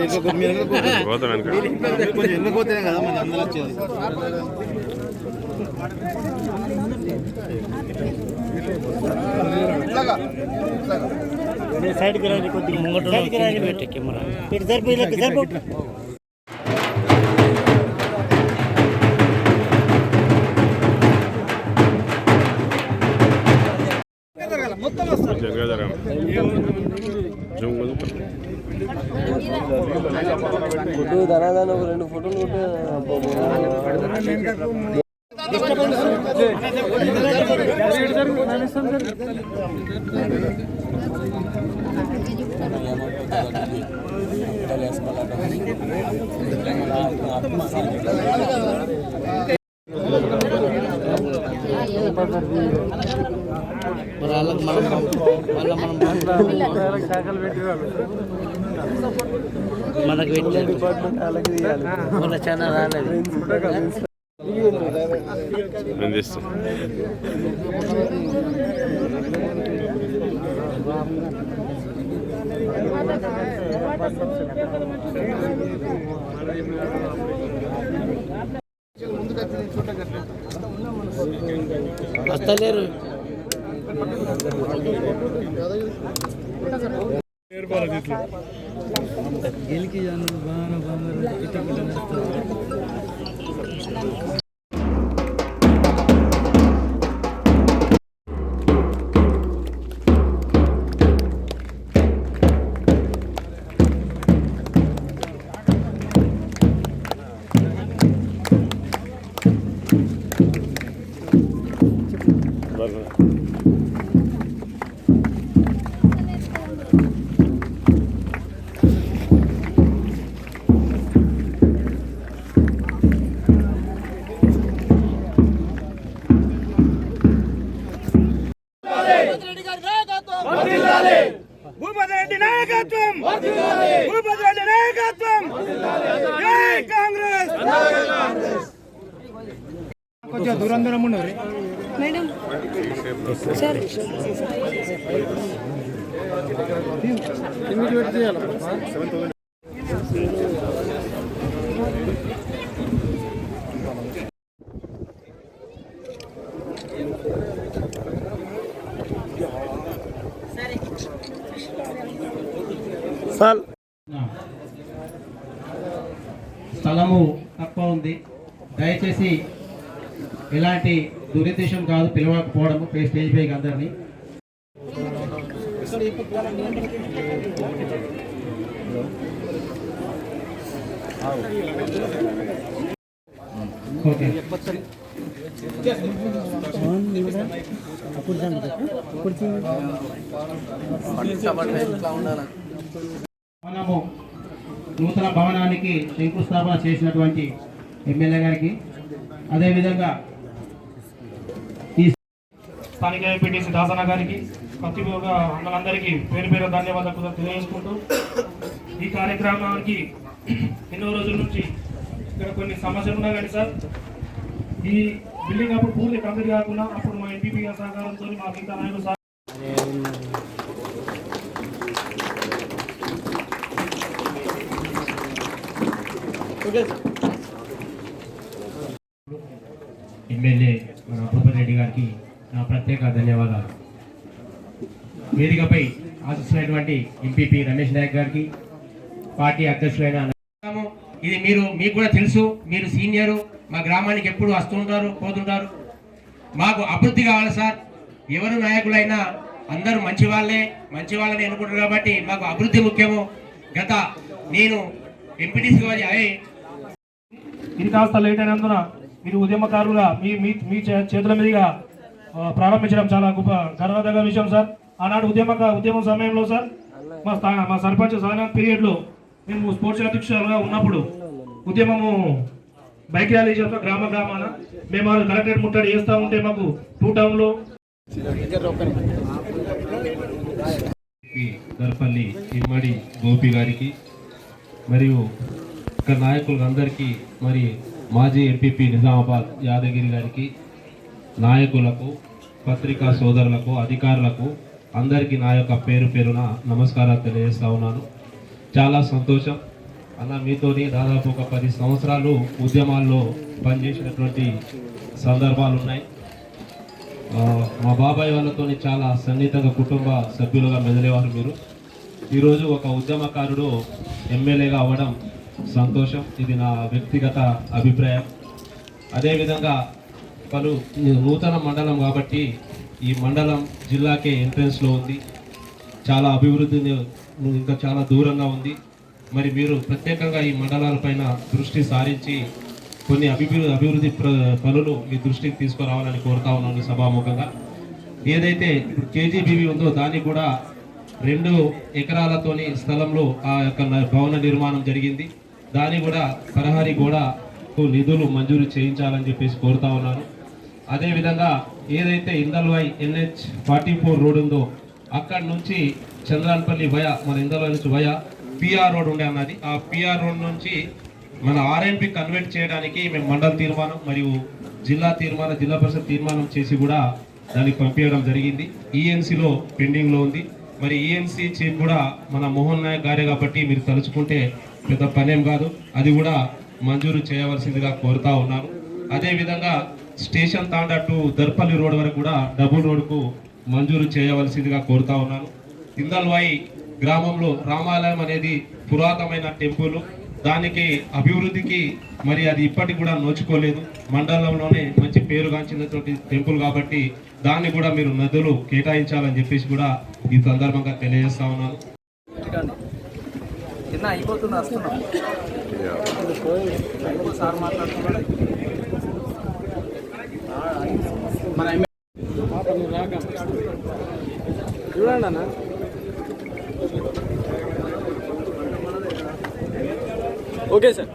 పోతాం వెనక కొంచెం ఎందుకు పోతేనే కదా మన అందరూ వచ్చేది. సైడ్కి రాని కొద్దిగా ముంగట రాని కెమెరా ఇటు సరిపోయి లెక్క ఫోటో ధనాదాన ఒక రెండు ఫోటోలు కొట్టే వాళ్ళకి మనం మళ్ళీ మనం మనకు పెట్టలేదు మన చాలా రాలేదు. నేను తీస్తా వస్తలేరు భూపతిరెడ్డి స్థలము తక్కువ ఉంది. దయచేసి ఎలాంటి దురుద్దేశం కాదు పిలవకపోవడము. పే- స్టేజ్ పైకి అందరినీ. మనము నూతన భవనానికి శంకుస్థాపన చేసినటువంటి ఎమ్మెల్యే గారికి అదేవిధంగా ఈ స్థానిక ఎంపీటీసీ దాసన గారికి ప్రతిభ అందరందరికీ మనందరికీ పేరు పేరు ధన్యవాదాలు తెలియజేసుకుంటూ ఈ కార్యక్రమానికి ఎన్నో రోజుల నుంచి ఇక్కడ కొన్ని సమస్యలు ఉన్నాయి కానీ సార్ ఈ బిల్డింగ్ అప్పుడు పూర్తి కంప్లీట్ కాకుండా అప్పుడు మా ఎంపీపీ సహకారంతో మా మిగతా నాయకులు సార్ ఎమ్మెల్యే మన భూపతి రెడ్డి గారికి నా ప్రత్యేక ధన్యవాదాలు. వేదికపై ఆశిస్తున్నటువంటి ఎంపీపీ రమేష్ నాయక్ గారికి పార్టీ అధ్యక్షులైన ఇది మీరు మీకు కూడా తెలుసు మీరు సీనియరు మా గ్రామానికి ఎప్పుడు వస్తుంటారు పోతుంటారు. మాకు అభివృద్ధి కావాలి సార్. ఎవరు నాయకులైనా అందరూ మంచి వాళ్ళే మంచి వాళ్ళని అనుకుంటారు కాబట్టి మాకు అభివృద్ధి ముఖ్యము. గత నేను ఎంపీటీసీ అయ్యి ఇది కాస్త లేట్ అయినందున మీరు ఉద్యమకారులుగా మీ మీ మీ చే- చేతుల మీదుగా ప్రారంభించడం చాలా గొప్ప గర్వదగ్గ విషయం సార్. ఆనాడు ఉద్యమ ఉద్యమం సమయంలో సార్ మా స్థా- మా సర్పంచ్ సాధన పీరియడ్లో మేము స్పోర్ట్స్ అధ్యక్షులుగా ఉన్నప్పుడు ఉద్యమము బైక్ ర్యాలీ చేస్తాం గ్రామ గ్రామాన. మేము కలెక్టరేట్ ముట్టడి చేస్తూ ఉంటే మాకు టూ టౌన్లో దర్పల్లి ఇమ్మడి గోపి గారికి మరియు ఇక్కడ నాయకులందరికీ మరి మాజీ ఎంపీపీ నిజామాబాద్ యాదగిరి గారికి నాయకులకు పత్రికా సోదరులకు అధికారులకు అందరికీ నా యొక్క పేరు పేరున నమస్కారాలు తెలియజేస్తా ఉన్నాను. చాలా సంతోషం. అన్న మీతోని దాదాపు ఒక పది సంవత్సరాలు ఉద్యమాల్లో పనిచేసినటువంటి సందర్భాలు ఉన్నాయి. మా బాబాయ్ వాళ్ళతో చాలా సన్నిహితంగా కుటుంబ సభ్యులుగా మెదిలేవారు మీరు. ఈరోజు ఒక ఉద్యమకారుడు ఎమ్మెల్యేగా అవ్వడం సంతోషం. ఇది నా వ్యక్తిగత అభిప్రాయం. అదేవిధంగా పలు నూతన మండలం కాబట్టి ఈ మండలం జిల్లాకే ఎంట్రన్స్లో ఉంది. చాలా అభివృద్ధిని ఇంకా చాలా దూరంగా ఉంది. మరి మీరు ప్రత్యేకంగా ఈ మండలాలపైన దృష్టి సారించి కొన్ని అభివృద్ధి అభివృద్ధి పనులు మీ దృష్టికి తీసుకురావాలని కోరుతా ఉన్నాను సభాముఖంగా. ఏదైతే ఇప్పుడు కేజీబీవీ ఉందో దాన్ని కూడా రెండు ఎకరాలతోని స్థలంలో ఆ యొక్క న- భవన నిర్మాణం జరిగింది. దాన్ని కూడా పరహారి గోడకు నిధులు మంజూరు చేయించాలని చెప్పేసి కోరుతా ఉన్నాను. అదేవిధంగా ఏదైతే Indalwai NH forty four road ఉందో అక్కడ నుంచి చంద్రాన్పల్లి వయ మన ఇందల్వాయి నుంచి వయ పిఆర్ రోడ్ ఉండే అన్నది. ఆ పిఆర్ రోడ్ నుంచి మన ఆర్ఎన్పి కన్వర్ట్ చేయడానికి మేము మండల తీర్మానం మరియు జిల్లా తీర్మానం జిల్లా పరిషత్ తీర్మానం చేసి కూడా దానికి పంపించడం జరిగింది. ఈఎన్సీలో పెండింగ్లో ఉంది. మరి ఈఎన్సీ చీఫ్ కూడా మన మోహన్ నాయక్ గారే కాబట్టి మీరు తలుచుకుంటే పెద్ద పనేం కాదు. అది కూడా మంజూరు చేయవలసిందిగా కోరుతా ఉన్నాను. అదేవిధంగా station Thanda to Darpalli road వరకు కూడా డబుల్ రోడ్కు మంజూరు చేయవలసిందిగా కోరుతా ఉన్నాను. ఇందల్వాయి గ్రామంలో రామాలయం అనేది పురాతనమైన టెంపుల్. దానికి అభివృద్ధికి మరి అది ఇప్పటికి కూడా నోచుకోలేదు. మండలంలోనే మంచి పేరుగాంచినటువంటి టెంపుల్ కాబట్టి దాన్ని కూడా మీరు నదులు కేటాయించాలని చెప్పేసి కూడా ఈ సందర్భంగా తెలియజేస్తా ఉన్నాను. నిన్న అయిపోతుంది వస్తున్నాం సార్ మాట్లాడుతున్నాడు. చూడండి అన్న ఓకే సార్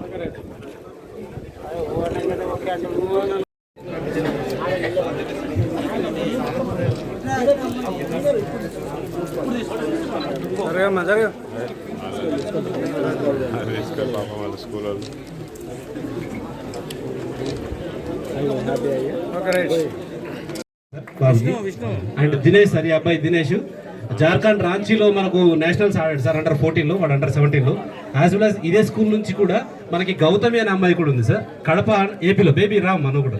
జరగమ్మా జరగ తీసుకెళ్ళి పాపం వాళ్ళ స్కూల్ వాళ్ళు అండ్ దినేష్ సార్ ఈ అబ్బాయి దినేష్. జార్ఖండ్ రాంచీలో మనకు నేషనల్స్ ఆడాడు సార్ అండర్ ఫోర్టీన్లో వాడు అండర్ సెవెంటీన్లో యాజ్ వెల్ యాజ్ ఇదే స్కూల్ నుంచి కూడా మనకి గౌతమి అనే అమ్మాయి కూడా ఉంది సార్. కడప ఏపీలో బేబీ రామ్ మనం కూడా.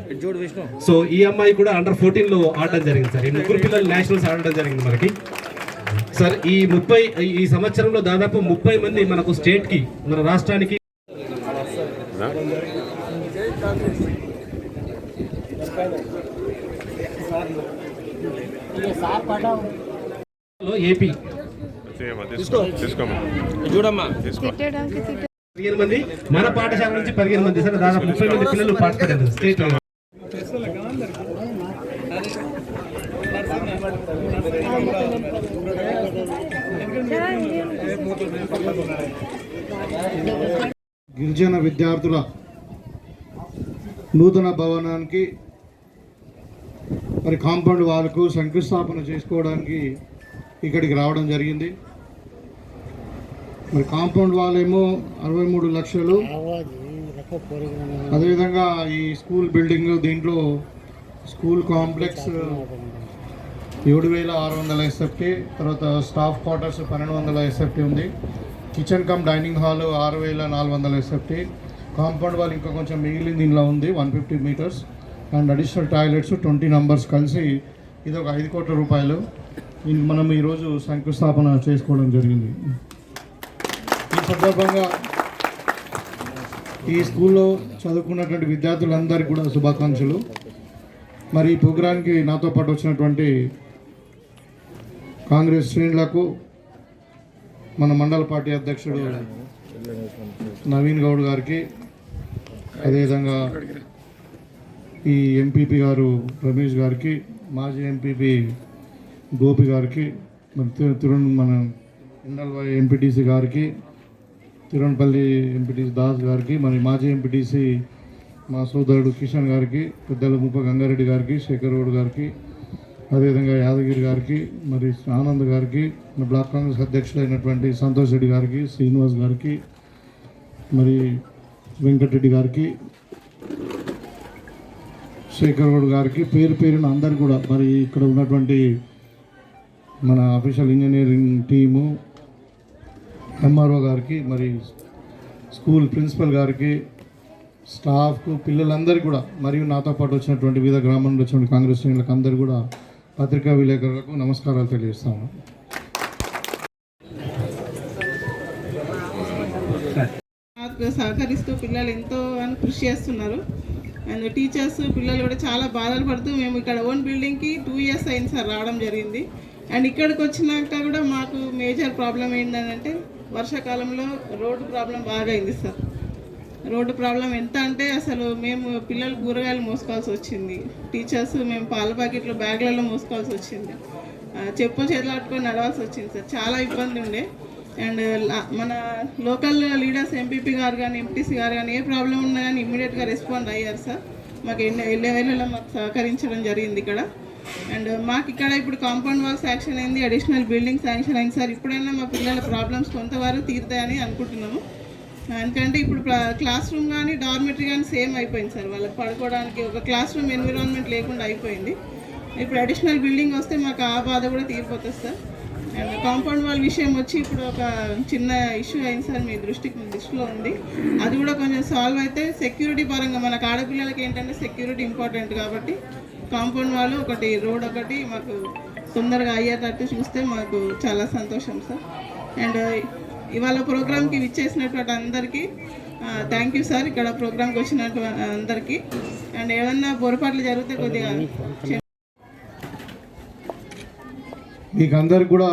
సో ఈ అమ్మాయి కూడా అండర్ ఫోర్టీన్లో ఆడడం జరిగింది సార్. ఈ ముగ్గురు పిల్లలు నేషనల్స్ ఆడడం జరిగింది మనకి. సార్ ఈ ముప్పై ఈ సంవత్సరంలో దాదాపు ముప్పై మంది మనకు స్టేట్కి మన రాష్ట్రానికి ఏపీ తీయమ్మా, చూడమ్మా. పదిహేను మంది మన పాఠశాల నుంచి పదిహేను మంది సార్ దాదాపు ముప్పై మంది పిల్లలు పార్టిసిపేట్ స్టేట్లో. గిరిజన విద్యార్థుల నూతన భవనానికి మరి కాంపౌండ్ వాళ్ళకు శంకుస్థాపన చేసుకోవడానికి ఇక్కడికి రావడం జరిగింది. మరి కాంపౌండ్ వాళ్ళేమో అరవై మూడు లక్షలు. అదేవిధంగా ఈ స్కూల్ బిల్డింగ్ దీంట్లో స్కూల్ కాంప్లెక్స్ ఏడు వేల ఆరు వందల ఎస్ఎఫ్టీ తర్వాత స్టాఫ్ క్వార్టర్స్ పన్నెండు వందల ఎస్ఎఫ్టీ ఉంది. కిచెన్ కమ్ డైనింగ్ హాల్ ఆరు వేల నాలుగు వందల ఎస్ఎఫ్టీ. కాంపౌండ్ వాల్ ఇంకా కొంచెం మిగిలింది దీనిలో ఉంది one fifty metres. And additional toilets twenty numbers కలిసి ఇది ఒక ఐదు కోట్ల రూపాయలు. దీనికి మనం ఈరోజు శంకుస్థాపన చేసుకోవడం జరిగింది. ఈ సందర్భంగా ఈ స్కూల్లో చదువుకున్నటువంటి విద్యార్థులందరికీ కూడా శుభాకాంక్షలు. మరి ఈ ప్రోగ్రాంకి నాతో పాటు వచ్చినటువంటి కాంగ్రెస్ శ్రేణులకు మన మండల పార్టీ అధ్యక్షుడు నవీన్ గౌడ్ గారికి అదేవిధంగా ఈ ఎంపీపీ గారు రమేష్ గారికి మాజీ ఎంపీపీ గోపి గారికి మరి తిరు- తిరుణ మన ఇండల్ ఎంపీటీసీ గారికి తిరుణపల్లి ఎంపీటీసీ దాస్ గారికి మరి మాజీ ఎంపీటీసీ మా సోదరుడు కిషన్ గారికి పెద్దల ముప్ప గంగారెడ్డి గారికి శేఖర్ గౌడ్ గారికి అదేవిధంగా యాదగిరి గారికి మరి ఆనంద్ గారికి బ్లాక్ కాంగ్రెస్ అధ్యక్షుడైనటువంటి సంతోష్ రెడ్డి గారికి శ్రీనివాస్ గారికి మరి వెంకటరెడ్డి గారికి శేఖర్ గౌడ్ గారికి పేరు పేరున అందరు కూడా మరి ఇక్కడ ఉన్నటువంటి మన అఫీషియల్ ఇంజనీరింగ్ టీము ఎంఆర్ఓ గారికి మరి స్కూల్ ప్రిన్సిపల్ గారికి స్టాఫ్కు పిల్లలందరికీ కూడా మరియు నాతో పాటు వచ్చినటువంటి వివిధ గ్రామంలో నుండి వచ్చినటువంటి కాంగ్రెస్ శ్రేణులకు అందరూ కూడా పత్రికా విలేకరులకు నమస్కారాలు తెలియజేస్తాము సహకరిస్తూ పిల్లలు ఎంతో అని కృషి చేస్తున్నారు. అండ్ టీచర్స్ పిల్లలు కూడా చాలా బాధలు పడుతూ మేము ఇక్కడ ఓన్ బిల్డింగ్కి టూ ఇయర్స్ అయింది సార్ రావడం జరిగింది. అండ్ ఇక్కడికి వచ్చినాక కూడా మాకు మేజర్ ప్రాబ్లం ఏంటంటే వర్షాకాలంలో రోడ్డు ప్రాబ్లం బాగా అయింది సార్. రోడ్డు ప్రాబ్లం ఎంత అంటే అసలు మేము పిల్లలు కూరగాయలు మోసుకోవాల్సి వచ్చింది. టీచర్స్ మేము పాల ప్యాకెట్లు బ్యాగ్లలో మోసుకోవాల్సి వచ్చింది. చెప్పు చెప్పులు చేతులు పట్టుకొని నడవాల్సి వచ్చింది సార్. చాలా ఇబ్బంది ఉండే. అండ్ మన లోకల్ లీడర్స్ ఎంపీపీ గారు కానీ ఎంపీసీ గారు కానీ ఏ ప్రాబ్లం ఉన్నా కానీ ఇమ్మీడియట్గా రెస్పాండ్ అయ్యారు సార్. మాకు ఎన్ని ఎన్ని వేలలో మాకు సహకరించడం జరిగింది ఇక్కడ. అండ్ మాకు ఇక్కడ ఇప్పుడు కాంపౌండ్ వాల్ శాంక్షన్ అయింది అడిషనల్ బిల్డింగ్ శాంక్షన్ అయింది సార్. ఇప్పుడైనా మా పిల్లల ప్రాబ్లమ్స్ కొంతవరకు తీరుతాయని అనుకుంటున్నాము. ఎందుకంటే ఇప్పుడు క్లాస్ రూమ్ కానీ డార్మెటరీ కానీ సేమ్ అయిపోయింది సార్. వాళ్ళకి పడుకోవడానికి ఒక క్లాస్ రూమ్ ఎన్విరాన్మెంట్ లేకుండా అయిపోయింది. ఇప్పుడు అడిషనల్ బిల్డింగ్ వస్తే మాకు ఆ బాధ కూడా తీరిపోతుంది సార్. కాంపౌండ్ వాల్ విషయం వచ్చి ఇప్పుడు ఒక చిన్న ఇష్యూ అయింది సార్ మీ దృష్టికి మీ దృష్టిలో ఉంది. అది కూడా కొంచెం సాల్వ్ అయితే సెక్యూరిటీ పరంగా మనకు ఆడపిల్లలకి ఏంటంటే సెక్యూరిటీ ఇంపార్టెంట్ కాబట్టి కాంపౌండ్ వాళ్ళు ఒకటి రోడ్ ఒకటి మాకు తొందరగా అయ్యేటట్టు చూస్తే మాకు చాలా సంతోషం సార్. అండ్ ఇవాళ ప్రోగ్రామ్కి విచ్చేసినటువంటి అందరికీ థ్యాంక్ యూ సార్ ఇక్కడ ప్రోగ్రామ్కి వచ్చినటువంటి అందరికీ. అండ్ ఏమన్నా పొరపాట్లు జరిగితే కొద్దిగా మీకు అందరికి కూడా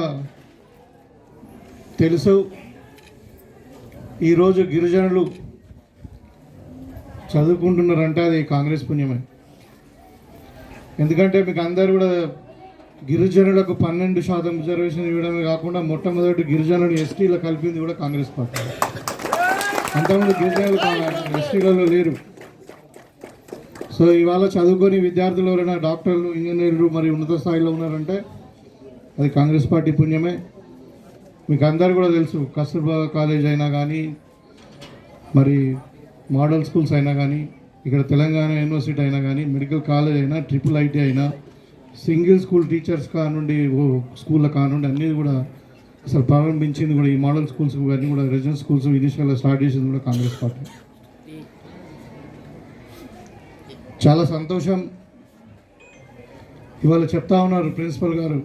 తెలుసు ఈరోజు గిరిజనులు చదువుకుంటున్నారంటే అది కాంగ్రెస్ పుణ్యమే. ఎందుకంటే మీకు అందరు కూడా గిరిజనులకు పన్నెండు శాతం రిజర్వేషన్ ఇవ్వడమే కాకుండా మొట్టమొదటి గిరిజనులు ఎస్టీలో కలిపింది కూడా కాంగ్రెస్ పార్టీ. అంతకుముందు గిరిజనులు ఎస్టీలలో లేరు. సో ఇవాళ చదువుకొని విద్యార్థులు ఎవరైనా డాక్టర్లు ఇంజనీర్లు మరి ఉన్నత స్థాయిలో ఉన్నారంటే అది కాంగ్రెస్ పార్టీ పుణ్యమే. మీకు అందరు కూడా తెలుసు కస్తూర్బా కాలేజ్ అయినా కానీ మరి మోడల్ స్కూల్స్ అయినా కానీ ఇక్కడ తెలంగాణ యూనివర్సిటీ అయినా కానీ మెడికల్ కాలేజ్ అయినా ట్రిపుల్ ఐటీ అయినా సింగిల్ స్కూల్ టీచర్స్ కానుండి ఓ స్కూళ్ళ కానుండి అన్నీ కూడా అసలు ప్రారంభించింది కూడా ఈ మోడల్ స్కూల్స్ అన్నీ కూడా రెసిడెన్స్ స్కూల్స్ ఇనిషియల్గా స్టార్ట్ చేసింది కూడా కాంగ్రెస్ పార్టీ. చాలా సంతోషం. ఇవాళ చెప్తా ఉన్నారు ప్రిన్సిపల్ గారు.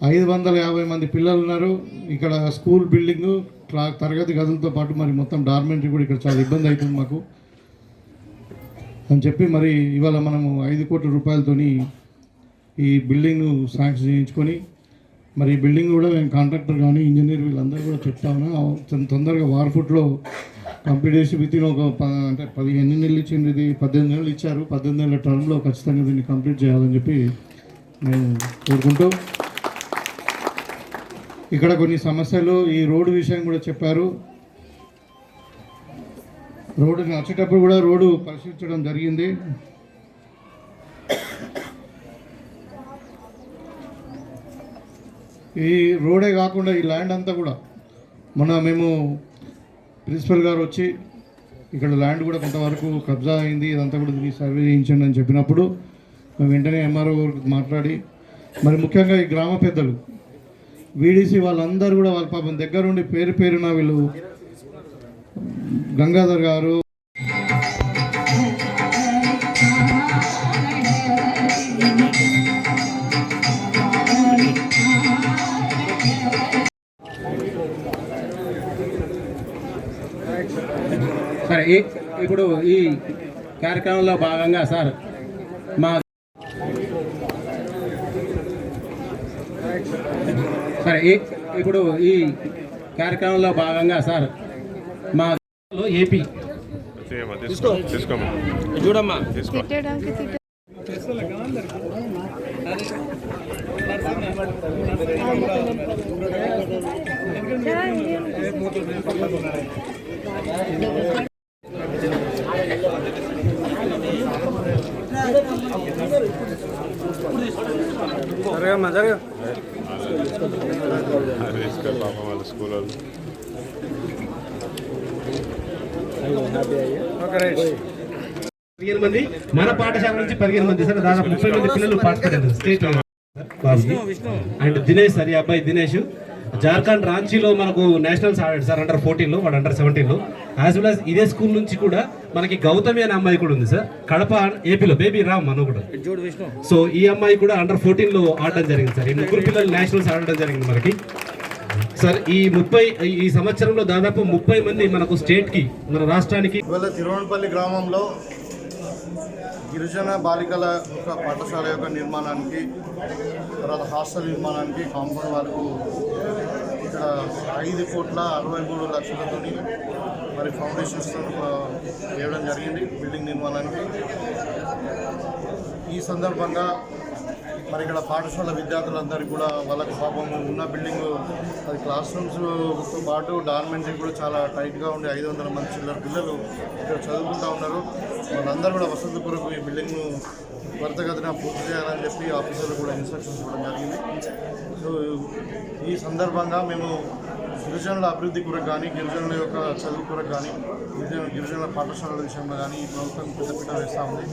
ఐదు వందల యాభై మంది పిల్లలు ఉన్నారు ఇక్కడ స్కూల్ బిల్డింగ్ క్లా తరగతి గదులతో పాటు మరి మొత్తం డార్మెంటరీ కూడా ఇక్కడ చాలా ఇబ్బంది అవుతుంది మాకు. అని చెప్పి మరి ఇవాళ మనము ఐదు కోట్ల రూపాయలతోని ఈ బిల్డింగ్ శాంక్షన్ చేయించుకొని మరి ఈ బిల్డింగ్ కూడా మేము కాంట్రాక్టర్ కానీ ఇంజనీర్ వీళ్ళందరూ కూడా చెప్తా ఉన్నా తొందరగా వార్ ఫుట్లో కంప్లీట్ చేసి విత్ ఇన్ ఒక అంటే పది ఎన్ని నెలలు ఇచ్చింది ఇది పద్దెనిమిది నెలలు ఇచ్చారు. పద్దెనిమిది నెలల టర్మ్లో ఖచ్చితంగా దీన్ని కంప్లీట్ చేయాలని చెప్పి మేము కోరుకుంటూ ఇక్కడ కొన్ని సమస్యలు ఈ రోడ్డు విషయం కూడా చెప్పారు. రోడ్డు వచ్చేటప్పుడు కూడా రోడ్డు పరిశీలించడం జరిగింది. ఈ రోడే కాకుండా ఈ ల్యాండ్ అంతా కూడా మొన్న మేము ప్రిన్సిపల్ గారు వచ్చి ఇక్కడ ల్యాండ్ కూడా కొంతవరకు కబ్జా అయింది ఇదంతా కూడా దీన్ని సర్వే చేయించండి అని చెప్పినప్పుడు మేము వెంటనే ఎంఆర్ఓ మాట్లాడి మరి ముఖ్యంగా ఈ గ్రామ పెద్దలు వీడీసీ వాళ్ళందరూ కూడా వాళ్ళ పాపం దగ్గరుండి పేరు పేరున వీళ్ళు గంగాధర్ గారు. సరే ఇప్పుడు ఈ కార్యక్రమంలో భాగంగా సార్ మా సరే ఈ- ఇప్పుడు ఈ కార్యక్రమంలో భాగంగా సార్ మా ఏపీ. చూడమ్మా. పదిహేను మంది. మన పాఠశాల నుంచి పదిహేను మంది. సార్ దాదాపు ముప్పై మంది పిల్లలు స్టేట్ అండ్ దినేష్ సార్ ఈ అబ్బాయి దినేష్. జార్ఖండ్ రాంచీలో మనకు నేషనల్స్ ఆడాడు సార్ అండర్ ఫోర్టీన్లో వాడు అండర్ సెవెంటీన్లో యాజ్ వెల్ యాజ్ ఇదే స్కూల్ నుంచి కూడా మనకి గౌతమి అనే అమ్మాయి కూడా ఉంది సార్. కడప ఏపీలో బేబీ రామ్ మనం కూడా. సో ఈ అమ్మాయి కూడా అండర్ ఫోర్టీన్లో ఆడడం జరిగింది సార్. ఈ ముగ్గురు పిల్లలు నేషనల్స్ ఆడడం జరిగింది మనకి. సార్ ఈ ముప్పై ఈ సంవత్సరంలో దాదాపు ముప్పై మంది మనకు స్టేట్కి మన రాష్ట్రానికి ఇవాళ తిరువనపల్లి గ్రామంలో గిరిజన బాలికల యొక్క పాఠశాల యొక్క నిర్మాణానికి తర్వాత హాస్టల్ నిర్మాణానికి కాంపౌండ్ వరకు ఇక్కడ ఐదు కోట్ల అరవై మూడు లక్షలతో మరి ఫౌండేషన్స్తో వేయడం జరిగింది బిల్డింగ్ నిర్మాణానికి. ఈ సందర్భంగా మరి ఇక్కడ పాఠశాల విద్యార్థులందరికీ కూడా వాళ్ళకు పాపం ఉన్న బిల్డింగ్ అది క్లాస్ రూమ్స్తో పాటు డార్మెంటరీ కూడా చాలా టైట్గా ఉండి ఐదు వందల మంది చిల్లర పిల్లలు ఇక్కడ చదువుకుంటూ ఉన్నారు. వాళ్ళందరూ కూడా వసతి కొరకు ఈ బిల్డింగ్ను త్వరితగతిన పూర్తి చేయాలని చెప్పి ఆఫీసర్లు కూడా ఇన్స్ట్రక్షన్స్ ఇవ్వడం జరిగింది. సో ఈ సందర్భంగా మేము గిరిజనుల అభివృద్ధి కొరకు కానీ గిరిజనుల యొక్క చదువు కొరకు కానీ గిరిజన గిరిజనుల పాఠశాలల విషయంలో కానీ ఈ ప్రభుత్వం పెద్దపీట వేస్తూ ఉంది.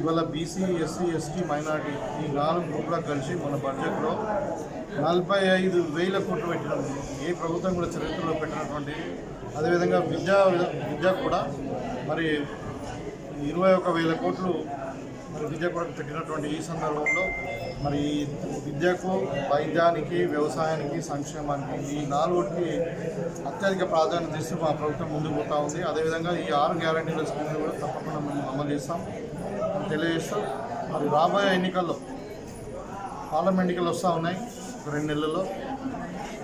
ఇవాళ బీసీ ఎస్సీ ఎస్టీ మైనార్టీ ఈ నాలుగు గ్రూపులకు కలిసి మన బడ్జెట్లో నలభై ఐదు వేల కోట్లు పెట్టినాం. ఏ ప్రభుత్వం కూడా చరిత్రలో పెట్టినటువంటి అదేవిధంగా విద్యా విద్య కూడా మరి ఇరవై ఒక వేల కోట్లు మరి విద్య కొరకు పెట్టినటువంటి ఈ సందర్భంలో మరి విద్యకు వైద్యానికి వ్యవసాయానికి సంక్షేమానికి ఈ నాలుగుకి అత్యధిక ప్రాధాన్యత ఇస్తూ మా ప్రభుత్వం ముందుకు పోతా ఉంది. అదేవిధంగా ఈ ఆరు గ్యారంటీల స్కీమ్ని కూడా తప్పకుండా మేము అమలు చేస్తాం. తెలియజేస్తూ మరి రాబోయే ఎన్నికల్లో పార్లమెంట్ ఎన్నికలు వస్తూ ఉన్నాయి. రెండు నెలల్లో.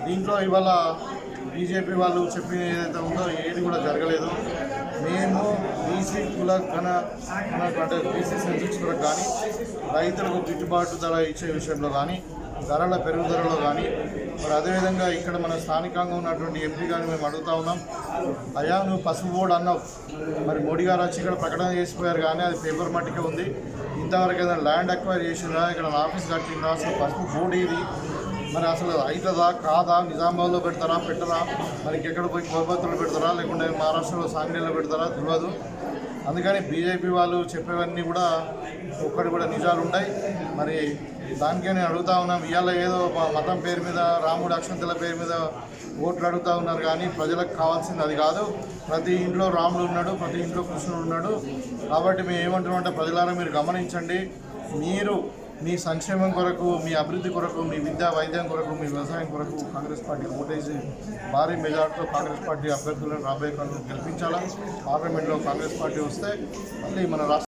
దీంట్లో ఇవాళ బీజేపీ వాళ్ళు చెప్పిన ఏదైతే ఉందో ఏది కూడా జరగలేదు. మేము బీసీ కుల కన అంటే బీసీ సెన్సిక్స్ కానీ రైతులకు గిట్టుబాటు ధర ఇచ్చే విషయంలో కానీ ధరల పెరుగుదలలో కానీ మరి అదేవిధంగా ఇక్కడ మన స్థానికంగా ఉన్నటువంటి ఎంపీ గారిని మేము అడుగుతా ఉన్నాం. అయ్యా నువ్వు పసుపు బోర్డు అన్నావు. మరి మోడీ గారు వచ్చి ఇక్కడ ప్రకటన చేసిపోయారు కానీ అది పేపర్ మట్టికే ఉంది. ఇంతవరకు ఏదైనా ల్యాండ్ అక్వైర్ చేసిందా ఇక్కడ ఆఫీస్ కట్టిందా? అసలు పసుపు బోర్డు ఇది మరి అసలు అవుతుందా? కాదా? నిజామాబాద్లో పెడతారా? పెట్టరా? మరి ఇంకెక్కడ పోయి కోల్బత్తులు పెడతారా? లేకుంటే మహారాష్ట్రలో సాంగ్లీలో పెడతారా? తెలియదు. అందుకని బీజేపీ వాళ్ళు చెప్పేవన్నీ కూడా ఒక్కటి కూడా నిజాలు ఉంటాయి. మరి దానికే నేను అడుగుతా ఉన్నాం ఇవాళ ఏదో మా మతం పేరు మీద రాముడు అక్షంతల పేరు మీద ఓట్లు అడుగుతా ఉన్నారు కానీ ప్రజలకు కావాల్సింది అది కాదు. ప్రతి ఇంట్లో రాముడు ఉన్నాడు ప్రతి ఇంట్లో కృష్ణుడు ఉన్నాడు. కాబట్టి మేము ఏమంటున్నామంటే ప్రజలారా మీరు గమనించండి. మీరు మీ సంక్షేమం కొరకు మీ అభివృద్ధి కొరకు మీ విద్యా వైద్యం కొరకు మీ వ్యవసాయం కొరకు కాంగ్రెస్ పార్టీ ఓటేసి భారీ మెజార్టీతో కాంగ్రెస్ పార్టీ అభ్యర్థులను రాబోయే కాలంలో గెలిపించాలా? పార్లమెంట్లో కాంగ్రెస్ పార్టీ వస్తే మళ్ళీ మన రాష్ట్ర